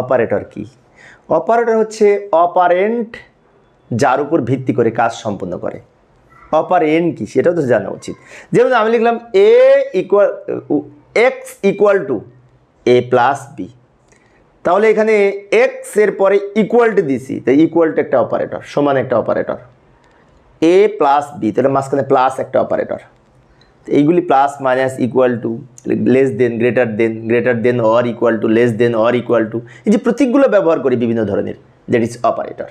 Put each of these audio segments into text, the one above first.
Operator কি? Operator হচ্ছে operant যার উপর ভিত্তি করে কাজ সম্পন্ন করে। অপারেন্ট কি? সেটাও তো জানা উচিত। যেমন আমি লিখলাম A equal X equal to A plus B তাহলে এখানে এক্সের পরে ইকুয়াল টু দিছি। তাই ইকুয়াল টু একটা অপারেটর সমান একটা অপারেটর এ প্লাস বি তাহলে মাঝখানে প্লাস একটা অপারেটর এইগুলি plus minus equal to less than greater than greater than or equal to less than or equal to এই যে প্রতীকগুলো ব্যবহার করি বিভিন্ন ধরনের দ্যাট ইজ অপারেটর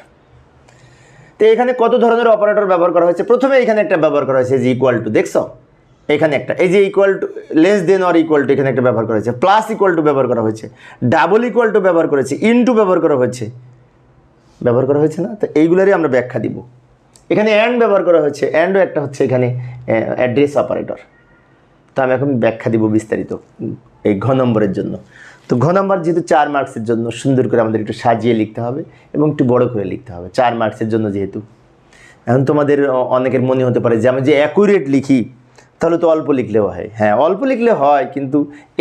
তো এখানে কত ধরনের অপারেটর ব্যবহার করা হয়েছে? প্রথমে এখানে একটা ব্যবহার করা হয়েছে যে ইকুয়াল টু দেখছ? এখানে একটা, এই যে equal to less than or equal to এখানে একটা ব্যবহার করা হয়েছে প্লাস ইকুয়াল টু ব্যবহার করা হয়েছে ডাবল ইকুয়াল টু ব্যবহার করেছে ইনটু ব্যবহার করা হয়েছে, ব্যবহার করা হয়েছে না? তো এইগুলোরই আমরা ব্যাখ্যা দিব। এখানে অ্যান্ড ব্যবহার করা হয়েছে। অ্যান্ডও একটা হচ্ছে এখানে অ্যাড্রেস অপারেটর তো আমি এখন ব্যাখ্যা দিব বিস্তারিত এই ঘ নম্বরের জন্য। তো ঘ নম্বর যেহেতু চার মার্কসের জন্য, সুন্দর করে আমাদের একটু সাজিয়ে লিখতে হবে এবং একটু বড় করে লিখতে হবে, চার মার্কসের জন্য যেহেতু। এখন তোমাদের অনেকের মনে হতে পারে যে আমি যে অ্যাকুরেট লিখি, তাহলে তো অল্প লিখলেও হয়। হ্যাঁ অল্প লিখলে হয়, কিন্তু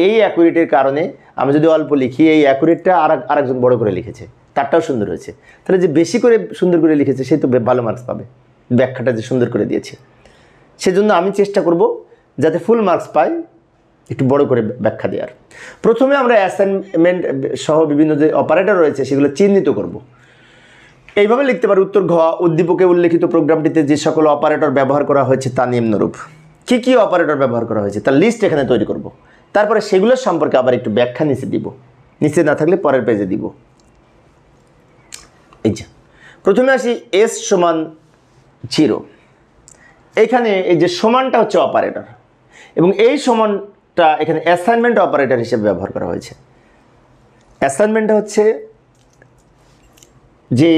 এই অ্যাকুরেটের কারণে আমি যদি অল্প লিখি, এই অ্যাকুরেটটা আর আরেকজন বড় করে লিখেছে। তারটাও সুন্দর হয়েছে। তাহলে যে বেশি করে সুন্দর করে লিখেছে, সে তো ভালো মার্কস পাবে। ব্যাখ্যাটা যে সুন্দর করে দিয়েছে। সেজন্য আমি চেষ্টা করব যাতে ফুল মার্কস পাই, একটু বড় করে ব্যাখ্যা দেওয়ার। প্রথমে আমরা অ্যাসাইনমেন্ট সহ বিভিন্ন যে অপারেটর রয়েছে, সেগুলো চিহ্নিত করব। এইভাবে লিখতে পারি উত্তর ঘ, উদ্দীপকে উল্লেখিত প্রোগ্রামটিতে যে সকল অপারেটর ব্যবহার করা হয়েছে, তা নিম্নরূপ। কী কী অপারেটর ব্যবহার করা হয়েছে, তার লিস্ট এখানে তৈরি করব। তারপরে সেগুলোর সম্পর্কে আবার একটু ব্যাখ্যা নিচে দিব। নিচে না থাকলে পরের পেজে দিব। যে প্রথমে আসি এস সমান জিরো এখানে এই যে সমানটা হচ্ছে অপারেটর এবং এই সমানটা এখানে অ্যাসাইনমেন্ট অপারেটর হিসেবে ব্যবহার করা হয়েছে। অ্যাসাইনমেন্টটা হচ্ছে যে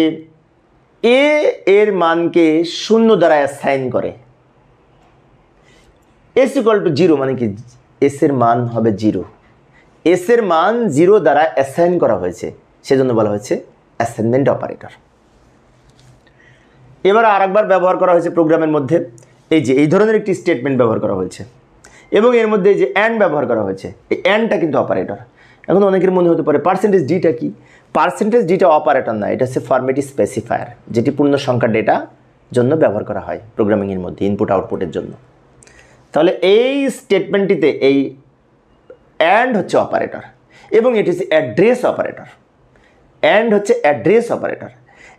এ এর মানকে শূন্য দ্বারা অ্যাসাইন করে। এস ইকুয়াল টু জিরো মানে কি? এস এর মান হবে জিরো এস এর মান জিরো দ্বারা অ্যাসাইন করা হয়েছে। সেজন্য বলা হয়েছে অ্যাসাইনমেন্ট অপারেটর। এবার আরেকবার ব্যবহার করা হয়েছে প্রোগ্রামের মধ্যে। এই যে, এই ধরনের একটি স্টেটমেন্ট ব্যবহার করা হয়েছে। এবং এর মধ্যে যে অ্যান্ড ব্যবহার করা হয়েছে। এই অ্যান্ডটা কিন্তু অপারেটর এখন অনেকের মনে হতে পারে পার্সেন্টেজ ডিটা কি? পার্সেন্টেজ ডিটা অপারেটর না, এটা হচ্ছে ফরমেটি স্পেসিফায়ার যেটি পূর্ণ সংখ্যা ডেটা জন্য ব্যবহার করা হয় প্রোগ্রামিংয়ের মধ্যে ইনপুট আউটপুটের জন্য। তাহলে এই স্টেটমেন্টটিতে এই অ্যান্ড হচ্ছে অপারেটর এবং এটি হচ্ছে অ্যাড্রেস অপারেটর অ্যান্ড হচ্ছে অ্যাড্রেস অপারেটর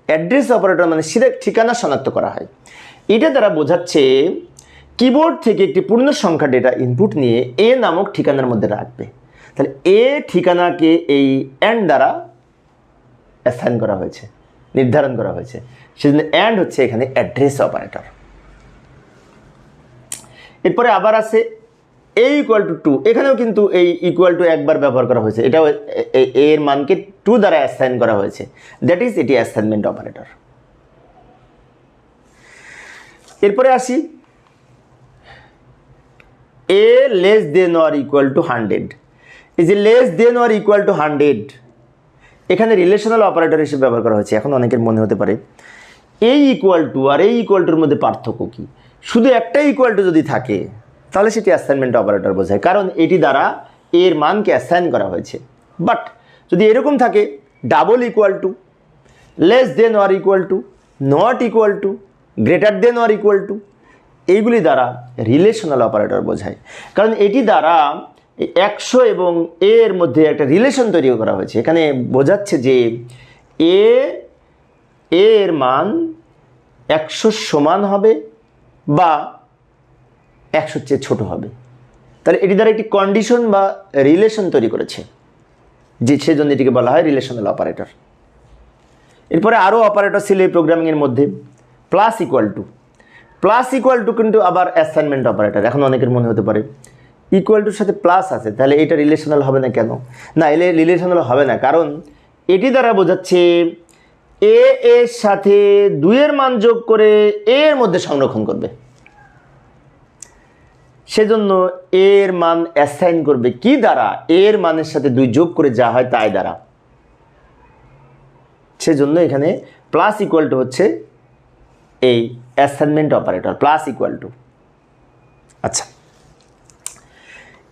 অ্যাড্রেস অপারেটর মানে সিধা ঠিকানা শনাক্ত করা হয়। এটা দ্বারা বোঝাচ্ছে কিবোর্ড থেকে একটি পূর্ণ সংখ্যা ডেটা ইনপুট নিয়ে এ নামক ঠিকানার মধ্যে রাখবে। তাহলে এ ঠিকানাকে এই অ্যান্ড দ্বারা অ্যাসাইন করা হয়েছে, নির্ধারণ করা হয়েছে। সেজন্য অ্যান্ড হচ্ছে এখানে অ্যাড্রেস অপারেটর এরপরে আবার আছে এ ইকুয়াল টু টু এখানেও কিন্তু এই ইকুয়াল টু একবার ব্যবহার করা হয়েছে। এটাও এর মানকে টু দ্বারা অ্যাসাইন করা হয়েছে। দ্যাট ইজ এটি অ্যাসাইনমেন্ট অপারেটর এরপরে আসি। A less than or equal to hundred এই যে less than or equal to hundred এখানে রিলেশনাল অপারেটর হিসেবে ব্যবহার করা হয়েছে। এখন অনেকের মনে হতে পারে এই ইকুয়াল টু আর এই ইকুয়াল টুর মধ্যে পার্থক্য কী? শুধু একটা ইকুয়াল টু যদি থাকে তাহলে সেটি অ্যাসাইনমেন্ট অপারেটর বোঝায়। কারণ এটি দ্বারা এর মানকে অ্যাসাইন করা হয়েছে। বাট যদি এরকম থাকে double equal to less than or equal to not equal to greater than or equal to এইগুলি দ্বারা রিলেশনাল অপারেটর বোঝায়। কারণ এটি দ্বারা একশো এবং এর মধ্যে একটা রিলেশন তৈরি করা হয়েছে। এখানে বোঝাচ্ছে যে এ এর মান একশো সমান হবে বা একশোর চেয়ে ছোটো হবে। তাহলে এটি দ্বারা একটি কন্ডিশন বা রিলেশন তৈরি করেছে, যে সেজন্য এটিকে বলা হয় রিলেশনাল অপারেটর এরপরে আরও অপারেটর ছিল এই প্রোগ্রামিংয়ের মধ্যে plus equal to plus equal to কিন্তু আবার অ্যাসাইনমেন্ট অপারেটর এখন অনেকের মনে হতে পারে ইকুয়াল টুর সাথে প্লাস আছে, তাহলে এটা রিলেশনাল হবে না কেন? না, এলে রিলেশনাল হবে না, কারণ এটি দ্বারা বোঝাচ্ছে এ এর সাথে দুইয়ের মান যোগ করে এর মধ্যে সংরক্ষণ করবে। সেজন্য এর মান অ্যাসাইন করবে কি দ্বারা? এর মানের সাথে দুই যোগ করে যা হয় তাই দ্বারা। সেজন্য এখানে প্লাস ইকুয়াল টু হচ্ছে এই assignment operator plus equal to আচ্ছা।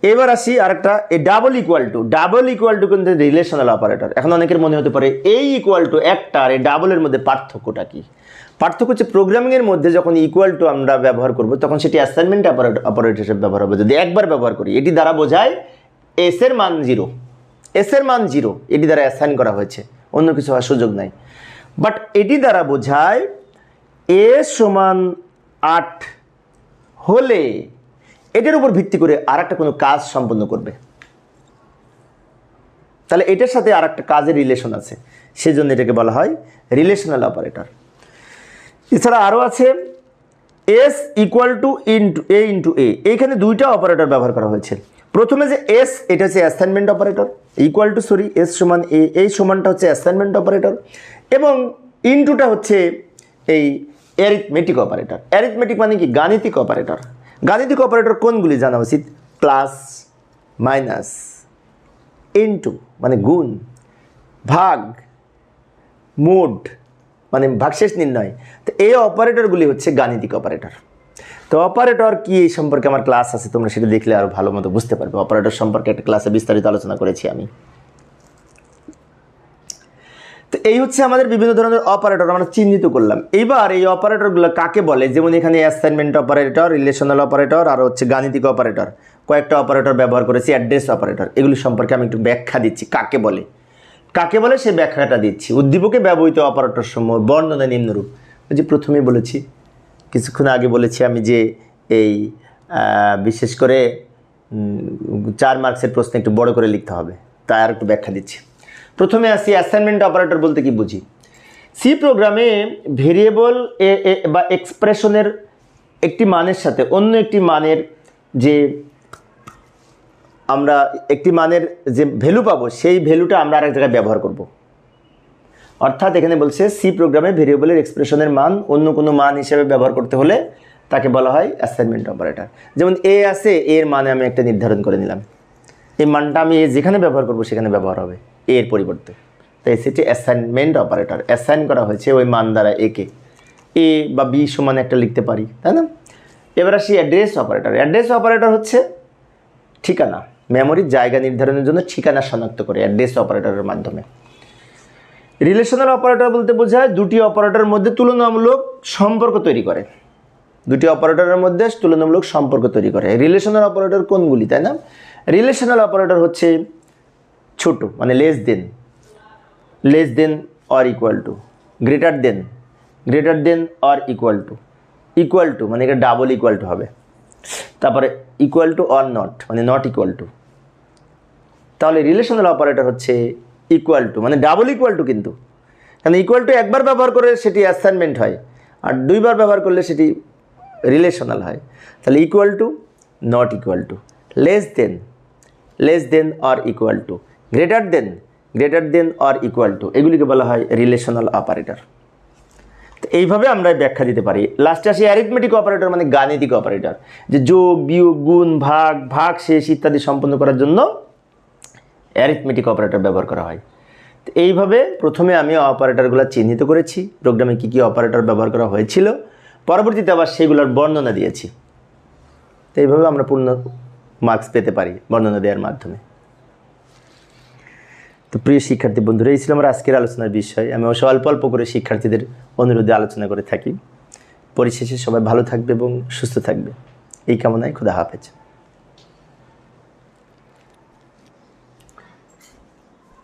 এবার আসি আরেকটা A double equal to double equal to কিন্তু রিলেশনাল অপারেটর এখন অনেকের মনে হতে পারে এই ইকুয়াল টু একটা আর এই ডাবলের মধ্যে পার্থক্যটা কি? পার্থক্য হচ্ছে প্রোগ্রামিংয়ের মধ্যে যখন ইকুয়াল টু আমরা ব্যবহার করব, তখন সেটি অ্যাসাইনমেন্ট অপারেটর হিসেবে ব্যবহার হবে। যদি একবার ব্যবহার করি, এটি দ্বারা বোঝায় এস এর মান জিরো এস এর মান জিরো এটি দ্বারা অ্যাসাইন করা হয়েছে। অন্য কিছু হওয়ার সুযোগ নাই। বাট এটি দ্বারা বোঝায় এ সমান আট হলে এটার উপর ভিত্তি করে আর একটা কোনো কাজ সম্পন্ন করবে। তাহলে এটার সাথে আর একটা কাজের রিলেশন আছে। সেজন্য এটাকে বলা হয় রিলেশনাল অপারেটর এছাড়া আরও আছে S equal to into A into A এইখানে দুইটা অপারেটর ব্যবহার করা হয়েছে। প্রথমে যে এস এটা হচ্ছে assignment operator equal to sorry S সমান এ এই সমানটা হচ্ছে অ্যাসাইনমেন্ট অপারেটর এবং ইন্টুটা হচ্ছে এই অ্যারিথমেটিক অপারেটর অ্যারিথমেটিক মানে কি? গাণিতিক অপারেটর গাণিতিক অপারেটর কোনগুলি জানা উচিত? প্লাস, মাইনাস ইন্টু মানে গুণ, ভাগ, মোড মানে ভাগশেষ নির্ণয়। তো এই অপারেটরগুলি হচ্ছে গাণিতিক অপারেটর। তো অপারেটর কি এই সম্পর্কে আমার ক্লাস আছে, তোমরা সেটা দেখলে আরও ভালো মতো বুঝতে পারবে। অপারেটর সম্পর্কে একটা ক্লাসে বিস্তারিত আলোচনা করেছি আমি। তো এই হচ্ছে আমাদের বিভিন্ন ধরনের অপারেটর আমরা চিহ্নিত করলাম। এবার এই অপারেটরগুলো কাকে বলে? যেমন এখানে অ্যাসাইনমেন্ট অপারেটর রিলেশনাল অপারেটর আর হচ্ছে গাণিতিক অপারেটর কয়েকটা অপারেটর ব্যবহার করেছি অ্যাড্রেস অপারেটর এগুলি সম্পর্কে আমি একটু ব্যাখ্যা দিচ্ছি, কাকে বলে? কাকে বলে? সেই ব্যাখ্যাটা দিচ্ছি। উদ্দীপকে ব্যবহৃত অপারেটর সমূহ, বর্ণনা নিম্নরূপ যে প্রথমেই বলেছি, কিছুক্ষণ আগে বলেছি আমি যে এই বিশেষ করে চার মার্কসের প্রশ্ন একটু বড় করে লিখতে হবে। তাই আর একটু ব্যাখ্যা দিচ্ছি। প্রথমে আসি অ্যাসাইনমেন্ট অপারেটর বলতে কি বুঝি? সি প্রোগ্রামে ভেরিয়েবল এ বা এক্সপ্রেশনের একটি মানের সাথে অন্য একটি মানের যে আমরা একটি মানের যে ভ্যালু পাবো, সেই ভ্যালুটা আমরা আরেক জায়গায় ব্যবহার করব। অর্থাৎ এখানে বলছে সি প্রোগ্রামে ভেরিয়েবলের এক্সপ্রেশনের মান অন্য কোনো মান হিসেবে ব্যবহার করতে হলে তাকে বলা হয় অ্যাসাইনমেন্ট অপারেটর যেমন এ আছে এর মানে আমি একটা নির্ধারণ করে নিলাম। এই মানটা আমি যেখানে ব্যবহার করব, সেখানে ব্যবহার হবে। এর পরিবর্তে। তাই সেটি অ্যাসাইনমেন্ট অপারেটর অ্যাসাইন করা হয়েছে ওই মান দ্বারা একে এ বা বি সমান একটা লিখতে পারি, তাই না? এবার আসি অ্যাড্রেস অপারেটর অ্যাড্রেস অপারেটর হচ্ছে ঠিকানা মেমোরির জায়গা নির্ধারণের জন্য ঠিকানা শনাক্ত করে অ্যাড্রেস অপারেটরের মাধ্যমে। রিলেশনাল অপারেটর বলতে বোঝায় দুটি অপারেটরের মধ্যে তুলনামূলক সম্পর্ক তৈরি করে। দুটি অপারেটরের মধ্যে তুলনামূলক সম্পর্ক তৈরি করে। রিলেশনাল অপারেটর কোনগুলি, তাই না? রিলেশনাল অপারেটর হচ্ছে ছোট মানে less than less than or equal to greater than greater than or equal to equal to মানে এটা ডাবল ইকুয়াল টু হবে। তারপরে ইকুয়াল টু অর নট মানে নট ইকুয়াল টু তাহলে রিলেশনাল অপারেটর হচ্ছে ইকুয়াল টু মানে ডাবল ইকুয়াল টু কিন্তু। কারণ ইকুয়াল টু একবার ব্যবহার করে সেটি অ্যাসাইনমেন্ট হয়, আর দুইবার ব্যবহার করলে সেটি রিলেশনাল হয়। তাহলে equal to not equal to less than less than or equal to greater than greater than or equal to এগুলিকে বলা হয় রিলেশনাল অপারেটর তো এইভাবে আমরা ব্যাখ্যা দিতে পারি। লাস্টে আসি অ্যারিথমেটিক অপারেটর মানে গাণিতিক অপারেটর যে যোগ, বিয়োগ, গুণ, ভাগ ভাগ, শেষ ইত্যাদি সম্পন্ন করার জন্য অ্যারিথমেটিক অপারেটর ব্যবহার করা হয়। তো এইভাবে প্রথমে আমি অপারেটরগুলো চিহ্নিত করেছি। প্রোগ্রামে কী কী অপারেটর ব্যবহার করা হয়েছিল। পরবর্তীতে আবার সেগুলোর বর্ণনা দিয়েছি। তো এইভাবে আমরা পূর্ণ মার্কস পেতে পারি বর্ণনা দেওয়ার মাধ্যমে। তো প্রিয় শিক্ষার্থী বন্ধুরা, এই ছিল আমার আজকের আলোচনার বিষয়। আমি অবশ্য অল্প অল্প করে শিক্ষার্থীদের অনুরোধে আলোচনা করে থাকি। পরিশেষে সবাই ভালো থাকবে এবং সুস্থ থাকবে। এই কামনায় খুদা হাফেজ।